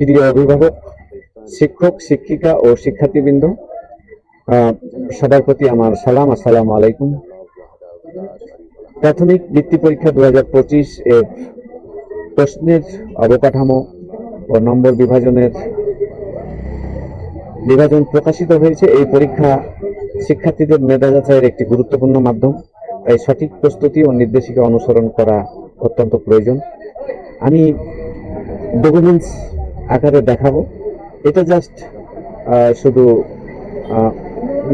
প্রিয় অভিভাবক, শিক্ষক, শিক্ষিকা ও শিক্ষার্থীবৃন্দ সবার প্রতি আমার সালাম, আসসালাম আলাইকুম। প্রাথমিক বৃত্তি পরীক্ষা দু হাজার পঁচিশ এর প্রশ্নের অবকাঠামো ও নম্বর বিভাজনের বিভাজন প্রকাশিত হয়েছে। এই পরীক্ষা শিক্ষার্থীদের মেধা যাচাইয়ের একটি গুরুত্বপূর্ণ মাধ্যম। তাই সঠিক প্রস্তুতি ও নির্দেশিকা অনুসরণ করা অত্যন্ত প্রয়োজন। আমি ডকুমেন্টস আকারে দেখাবো। এটা জাস্ট শুধু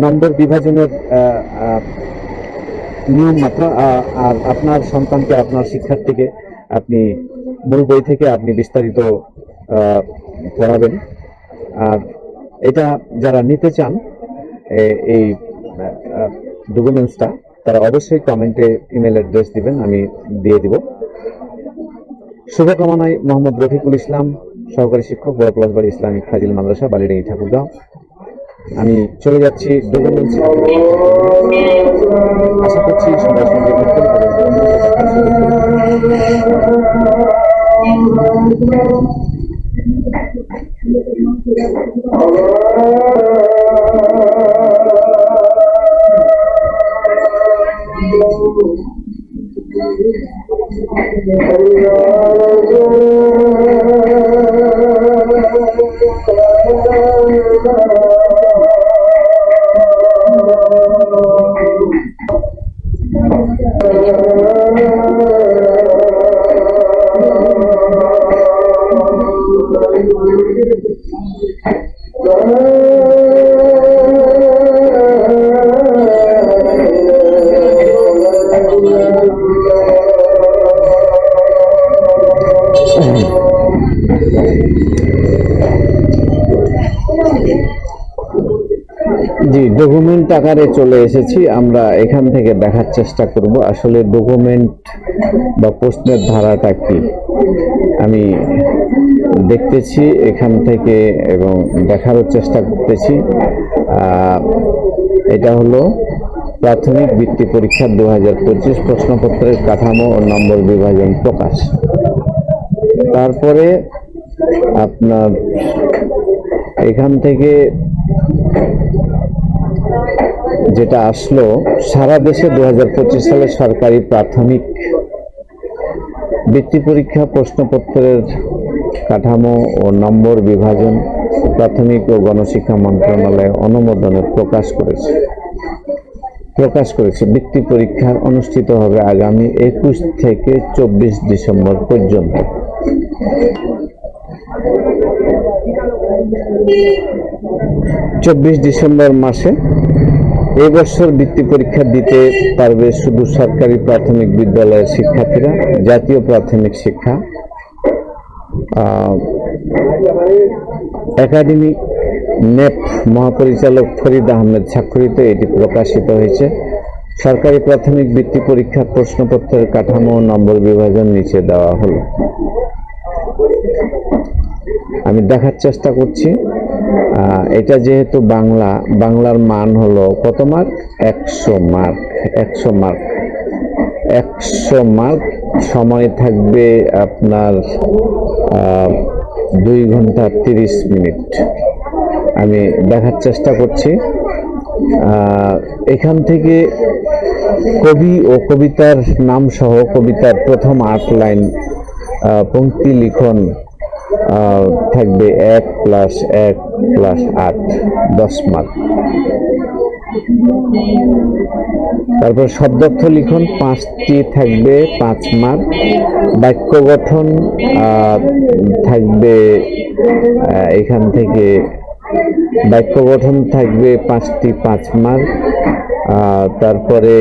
নম্বর বিভাজনের নিয়ম মাত্র। আর আপনার সন্তানকে, আপনার শিক্ষার্থীকে আপনি মূল বই থেকে আপনি বিস্তারিত পড়াবেন। আর এটা যারা নিতে চান এই ডকুমেন্টসটা, তারা অবশ্যই কমেন্টে ইমেল অ্যাড্রেস দিবেন, আমি দিয়ে দিব। শুভকামনায় মোহাম্মদ রফিকুল ইসলাম। সহকারী শিক্ষক, বড় বাড়ি ইসলামিক ফাজিল মাদ্রাসা, বালিডাঙ্গি ঠাকুরগাঁও। আমি চলে যাচ্ছি আশা করছি থাকবেন এবং অন্যকে দেখার জি ডকুমেন্ট আকারে চলে এসেছি। আমরা এখান থেকে দেখার চেষ্টা করব আসলে ডকুমেন্ট বা প্রশ্নের ধারাটা কি। আমি দেখতেছি এখান থেকে এবং দেখারও চেষ্টা করতেছি। এটা হলো প্রাথমিক বৃত্তি পরীক্ষা দু হাজার পঁচিশ প্রশ্নপত্রের কাঠামো ও নম্বর বিভাজন প্রকাশ। তারপরে আপনার এখান থেকে যেটা আসলো, সারা দেশে দু হাজার পঁচিশ সালে সরকারি প্রাথমিক বৃত্তি পরীক্ষা, প্রশ্নপত্রের কাঠামো ও নম্বর বিভাজন প্রাথমিক ও গণশিক্ষা মন্ত্রণালয় অনুমোদনে প্রকাশ করেছে। প্রকাশ করেছে। বৃত্তি পরীক্ষা অনুষ্ঠিত হবে আগামী একুশ থেকে চব্বিশ ডিসেম্বর পর্যন্ত। চব্বিশ ডিসেম্বর মাসে এই বছর বৃত্তি পরীক্ষা দিতে পারবে শুধু সরকারি প্রাথমিক বিদ্যালয়ের শিক্ষার্থীরা জাতীয় প্রাথমিক শিক্ষা আহ, একাডেমিক নেপ মহাপরিচালক ফরিদ আহমেদ স্বাক্ষরিত এটি প্রকাশিত হয়েছে। সরকারি প্রাথমিক বৃত্তি পরীক্ষার প্রশ্নপত্রের কাঠামো ও নম্বর বিভাজন নিচে দেওয়া হলো। আমি দেখার চেষ্টা করছি। এটা যেহেতু বাংলা, বাংলার মান হলো কত মার্ক একশো মার্ক একশো মার্ক একশো মার্ক সময় থাকবে আপনার দুই ঘণ্টা তিরিশ মিনিট। আমি দেখার চেষ্টা করছি। এখান থেকে কবি ও কবিতার নাম সহ কবিতার প্রথম আট লাইন পংক্তি লিখন থাকবে এক প্লাস এক প্লাস আট, দশ মার্ক তারপর শব্দার্থ লিখন, পাঁচটি থাকবে পাঁচ মার্ক বাক্য গঠন থাকবে এখান থেকে বাক্য গঠন থাকবে পাঁচটি পাঁচ মার্ক তারপরে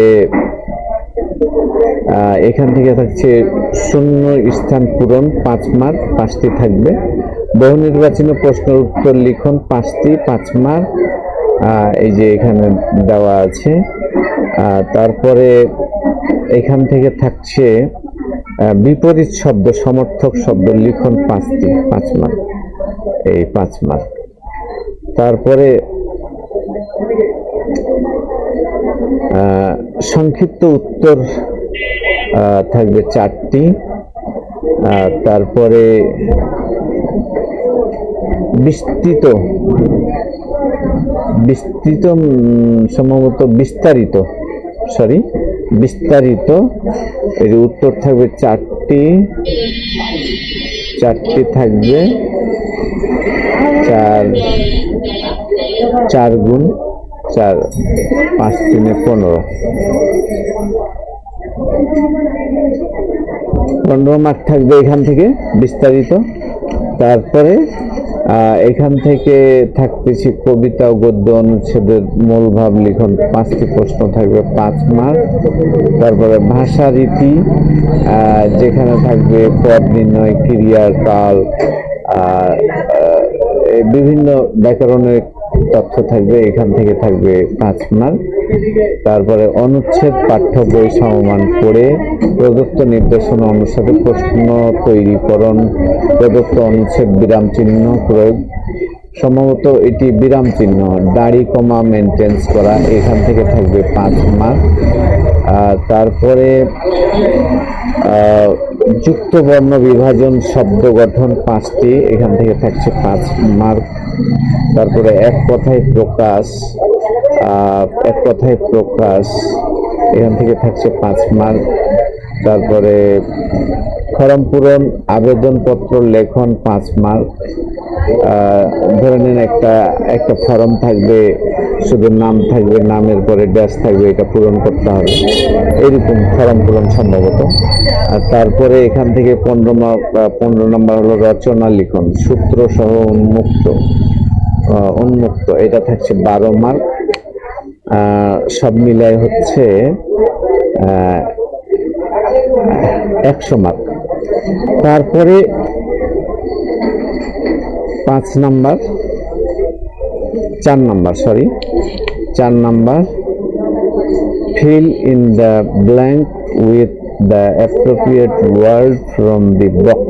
এখান থেকে থাকছে শূন্য স্থান পূরণ, পাঁচ মার্ক, পাঁচটি থাকবে। বহু নির্বাচনী প্রশ্নের উত্তর লিখন, পাঁচটি, পাঁচ মার্ক। এই যে এখানে দেওয়া আছে। তারপরে এখান থেকে থাকছে বিপরীত শব্দ, সমর্থক শব্দ, লিখন পাঁচটি, পাঁচ মার্ক। এই পাঁচ মার্ক। তারপরে সংক্ষিপ্ত উত্তর থাকবে চারটি। তারপরে বিস্তৃত বিস্তৃত সম্ভবত বিস্তারিত সরি বিস্তারিত, এর উত্তর থাকবে চারটি চারটি থাকবে চার চার গুণ চার, পাঁচ তিনে পনেরো। পনেরো মার্ক থাকবে এখান থেকে, বিস্তারিত। তারপরে এখান থেকে থাকতেছি কবিতা ও গদ্য অনুচ্ছেদের মূল ভাব লিখন। পাঁচটি প্রশ্ন থাকবে, পাঁচ মার্ক তারপরে ভাষা রীতি যেখানে থাকবে পদ নির্ণয়, ক্রিয়ার কাল বিভিন্ন ব্যাকরণের তথ্য থাকবে, এখান থেকে থাকবে পাঁচ মার্ক। তারপরে অনুচ্ছেদ পাঠ্য বই সমমান করে প্রদত্ত নির্দেশনা অনুসারে প্রশ্ন তৈরিকরণ, প্রদত্ত অনুচ্ছেদ বিরাম চিহ্ন প্রয়োগ। সম্ভবত এটি বিরাম চিহ্ন, দাড়ি কমা মেনটেন্স করা, এখান থেকে থাকবে পাঁচ মার্ক। তারপরে আহ, যুক্ত বর্ণ বিভাজন শব্দ গঠন পাঁচটি এখান থেকে থাকছে পাঁচ মার্ক। তারপরে এক কথায় প্রকাশ এক কথায় প্রকাশ এখান থেকে থাকছে পাঁচ মার্ক। তারপরে ফর্ম পূরণ আবেদনপত্র লেখন পাঁচ মার্ক। ধরে নিন একটা একটা ফর্ম থাকবে, শুধু নাম থাকবে, নামের পরে ড্যাশ থাকবে, এটা পূরণ করতে হবে। এরকম ফর্ম পূরণ সম্ভবত। আর তারপরে এখান থেকে পনেরো পনেরো নম্বর হলো রচনা লিখন, সূত্র সহ উন্মুক্ত। উন্মুক্ত, এটা থাকছে বারো মার্ক। সব মিলাই হচ্ছে একশো মার্ক। তারপরে পাঁচ নাম্বার, চার নাম্বার সরি চার number, fill in the blank with the appropriate word from the box.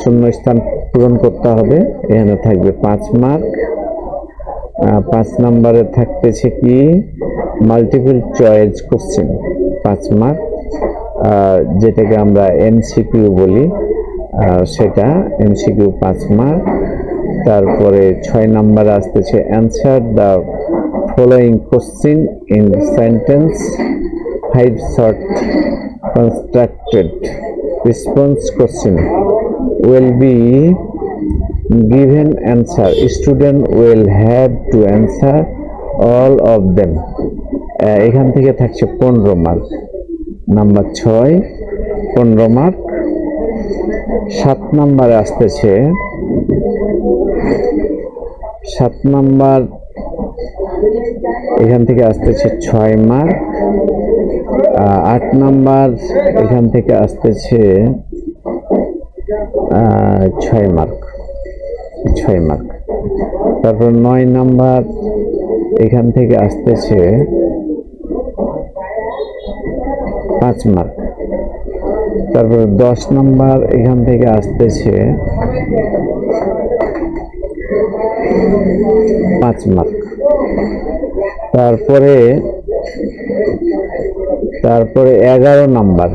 শূন্য স্থান পূরণ করতে হবে, এখানে থাকবে পাঁচ মার্ক পাঁচ নম্বরে থাকতেছে কি? মাল্টিপল চয়েস কোশ্চেন পাঁচ মার্ক যেটাকে আমরা এমসিকিউ বলি সেটা এমসিকিউ পাঁচ মার্ক। তারপরে ছয় নম্বরে আসতেছে answer the following question in sentence five short constructed response question will be given answer. Student will have to answer all of them. এখান থেকে থাকছে পনেরো মার্ক। নাম্বার ছয়, পনেরো মার্ক। সাত নাম্বারে আসতেছে। সাত নাম্বার এখান থেকে আসতেছে ছয় মার্ক। আট নাম্বার এখান থেকে আসতেছে ছয় মার্ক। ছয় মার্ক। তারপর নয় নাম্বার এখান থেকে আসতেছে পাঁচ মার্ক। তারপরে দশ নাম্বার এখান থেকে আসতেছে পাঁচ মার্ক। তারপরে তারপরে এগারো number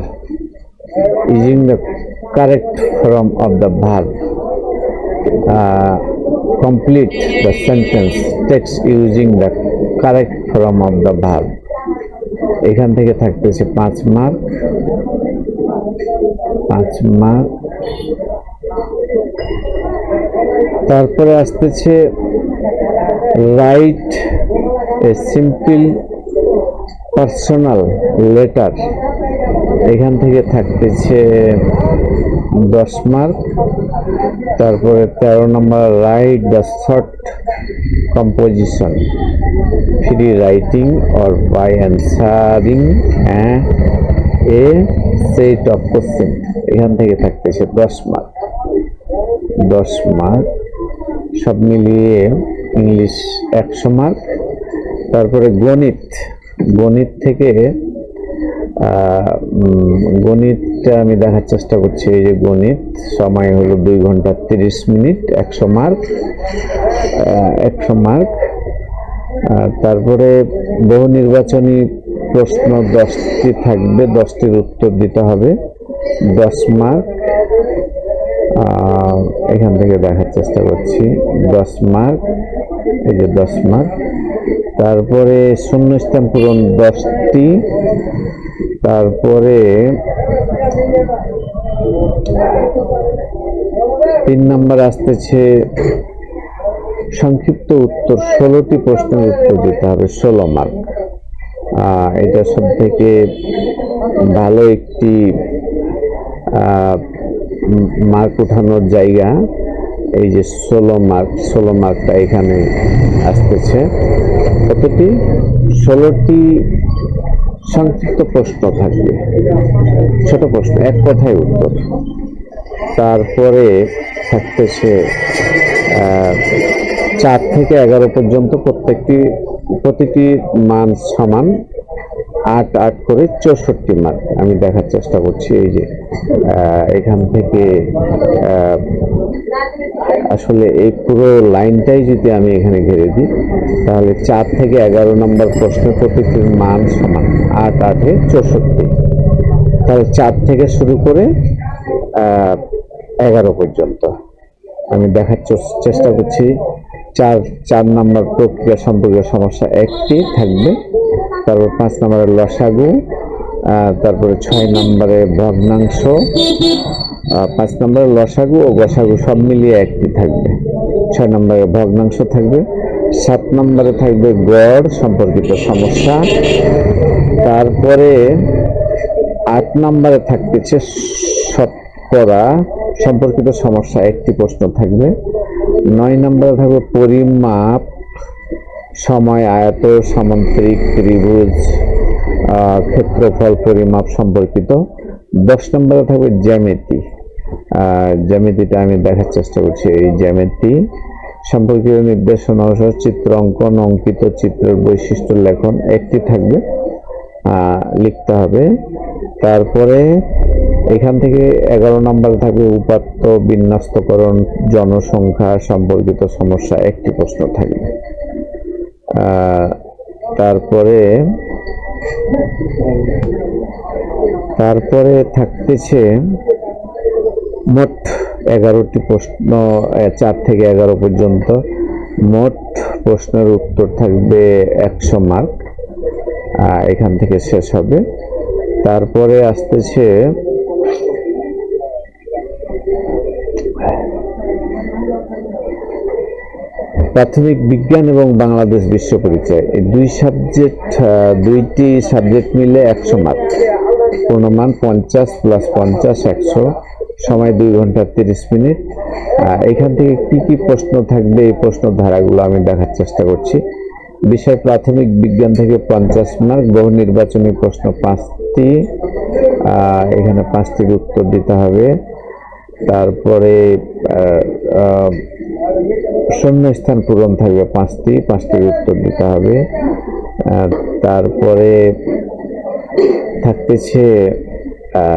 using the correct form of the verb. Complete the sentence text using the correct form of the verb. এখান থেকে থাকতেছে পাঁচ মার্ক। পাঁচ মার্ক। তারপরে আসতেছে write a simple personal letter. এখান থেকে থাকতেছে দশ মার্ক। তারপরে তেরো number, write the short composition free writing or by answering a set of question এখান থেকে থাকতেছে দশ মার্ক দশ মার্ক সব মিলিয়ে ইংলিশ একশো মার্ক তারপরে গণিত গণিত থেকে উম, গণিতটা আমি দেখার চেষ্টা করছি, এই যে গণিত। সময় হলো দুই ঘণ্টা তিরিশ মিনিট, একশো মার্ক একশো মার্ক। তারপরে বহু নির্বাচনী প্রশ্ন দশটি থাকবে, দশটির উত্তর দিতে হবে, দশ মার্ক। এখান থেকে দেখার চেষ্টা করছি, দশ মার্ক, এই যে দশ মার্ক। তারপরে শূন্য শূন্যস্থান পূরণ দশটি, তারপরে তিন নাম্বার আসতেছে, সংক্ষিপ্ত উত্তর, ষোলোটি প্রশ্নের উত্তর দিতে হবে, ষোলো মার্ক এটা সব থেকে ভালো একটি মার্ক উঠানোর জায়গা। এই যে ষোলো মার্ক ষোলো মার্কটা এখানে আসতেছে। কতটি? ষোলোটি সংক্ষিপ্ত প্রশ্ন থাকবে। ছোট প্রশ্ন, এক কথায় উত্তর। তারপরে থাকতেছে চার থেকে এগারো পর্যন্ত প্রত্যেকটি, প্রতিটি মান সমান আট আট করে চৌষট্টি মার্ক আমি দেখার চেষ্টা করছি, এই যে এখান থেকে আসলে এই পুরো লাইনটাই যদি আমি এখানে ঘিরে দিই, তাহলে চার থেকে এগারো নম্বর প্রশ্নের প্রতিটির মান সমান আট আটে চৌষট্টি। তাহলে চার থেকে শুরু করে এগারো পর্যন্ত। আমি দেখার চেষ্টা করছি। চার চার নম্বর প্রক্রিয়া সম্পর্কে সমস্যা একটি থাকবে। তারপর পাঁচ নম্বরে লসাগু তারপরে ছয় নম্বরে ভগ্নাংশ পাঁচ নম্বরে লসাগু ও গসাগু সব মিলিয়ে একটি থাকবে। ছয় নম্বরে ভগ্নাংশ থাকবে। সাত নম্বরে থাকবে গড় সম্পর্কিত সমস্যা। তারপরে আট নম্বরে থাকতেছে শতকরা সম্পর্কিত সমস্যা একটি প্রশ্ন থাকবে। নয় নম্বরে থাকবে পরিমাপ, সময়, আয়ত, সামান্তরিক, ত্রিভুজ ক্ষেত্রফল, পরিমাপ সম্পর্কিত। দশ নম্বরে থাকবে জ্যামিতি। জ্যামিতিটা আমি দেখার চেষ্টা করছি। এই জ্যামিতি সম্পর্কিত নির্দেশনা অনুসারে চিত্র অঙ্কন, অঙ্কিত চিত্রের বৈশিষ্ট্য লেখন একটি থাকবে। লিখতে হবে তারপরে এখান থেকে এগারো নম্বরে থাকবে উপাত্ত বিন্যস্তকরণ, জনসংখ্যা সম্পর্কিত সমস্যা একটি প্রশ্ন থাকবে। তারপরে তারপরে থাকতেছে মোট এগারোটি প্রশ্ন চার থেকে এগারো পর্যন্ত। মোট প্রশ্নের উত্তর থাকবে একশো মার্ক। এখান থেকে শেষ হবে। তারপরে আসতেছে প্রাথমিক বিজ্ঞান এবং বাংলাদেশ বিশ্ব পরিচয়। এই দুই সাবজেক্ট দুইটি সাবজেক্ট মিলে একশো মার্ক পূর্ণমান পঞ্চাশ প্লাস পঞ্চাশ একশো। সময় দুই ঘণ্টা তিরিশ মিনিট। এখান থেকে কি কি প্রশ্ন থাকবে এই প্রশ্ন ধারাগুলো আমি দেখার চেষ্টা করছি। বিষয় প্রাথমিক বিজ্ঞান থেকে পঞ্চাশ মার্ক বহু নির্বাচনী প্রশ্ন পাঁচটি এখানে পাঁচটির উত্তর দিতে হবে। তারপরে শূন্যস্থান পূরণ থাকবে পাঁচটি পাঁচটির উত্তর দিতে হবে। তারপরে থাকতেছে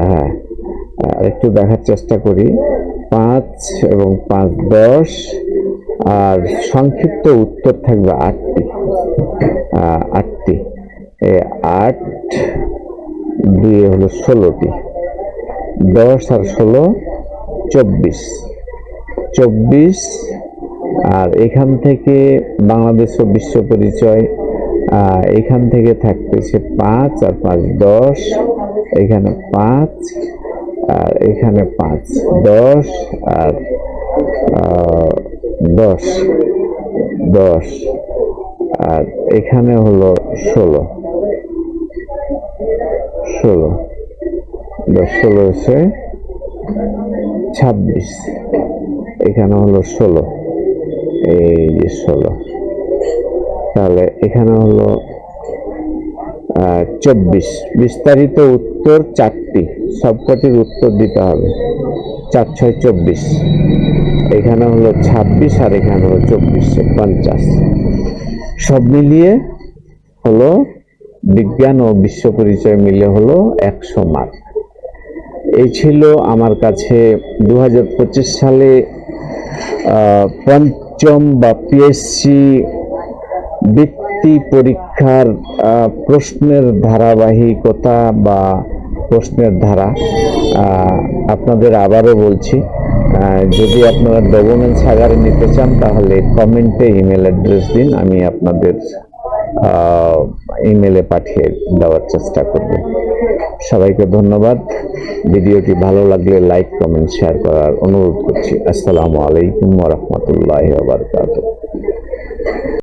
হ্যাঁ একটু দেখার চেষ্টা করি। পাঁচ এবং পাঁচ দশ, আর সংক্ষিপ্ত উত্তর থাকবে আটটি। আটটি। আট দুই হলো ষোলোটি। দশ আর ষোলো, চব্বিশ। চব্বিশ, আর এখান থেকে বাংলাদেশ ও বিশ্ব পরিচয় এখান থেকে থাকতেছে পাঁচ, আর পাঁচ দশ, এখানে পাঁচ, আর এখানে পাঁচ দশ, আর দশ দশ, আর এখানে হলো ষোলো। ষোলো। দশ, ষোলো হচ্ছে ছাব্বিশ। এখানে হলো ষোলো। এই যে ষোলো। তাহলে এখানে হলো চব্বিশ। বিস্তারিত উত্তর চারটি। সবকটির উত্তর দিতে হবে। চার, ছয়, চব্বিশ। এখানে হলো ছাব্বিশ আর এখানে হলো চব্বিশ পঞ্চাশ। সব মিলিয়ে হলো বিজ্ঞান ও বিশ্ব পরিচয় মিলে হলো একশো মার্ক। এই ছিল আমার কাছে দু হাজার পঁচিশ সালে পঞ্চম বা পিএসসি বৃত্তি পরীক্ষার প্রশ্নের ধারাবাহিকতা বা প্রশ্নের ধারা আপনাদের আবারও বলছি। যদি আপনারা ডকুমেন্টস আকারে নিতে চান তাহলে কমেন্টে ইমেল অ্যাড্রেস দিন, আমি আপনাদের ইমেলে পাঠিয়ে দেওয়ার চেষ্টা করব। সবাইকে ধন্যবাদ। ভিডিওটি ভালো লাগলে লাইক কমেন্ট শেয়ার করার অনুরোধ করছি। আসসালামু আলাইকুম রহমতুল্লাহ বারাকাতুহু।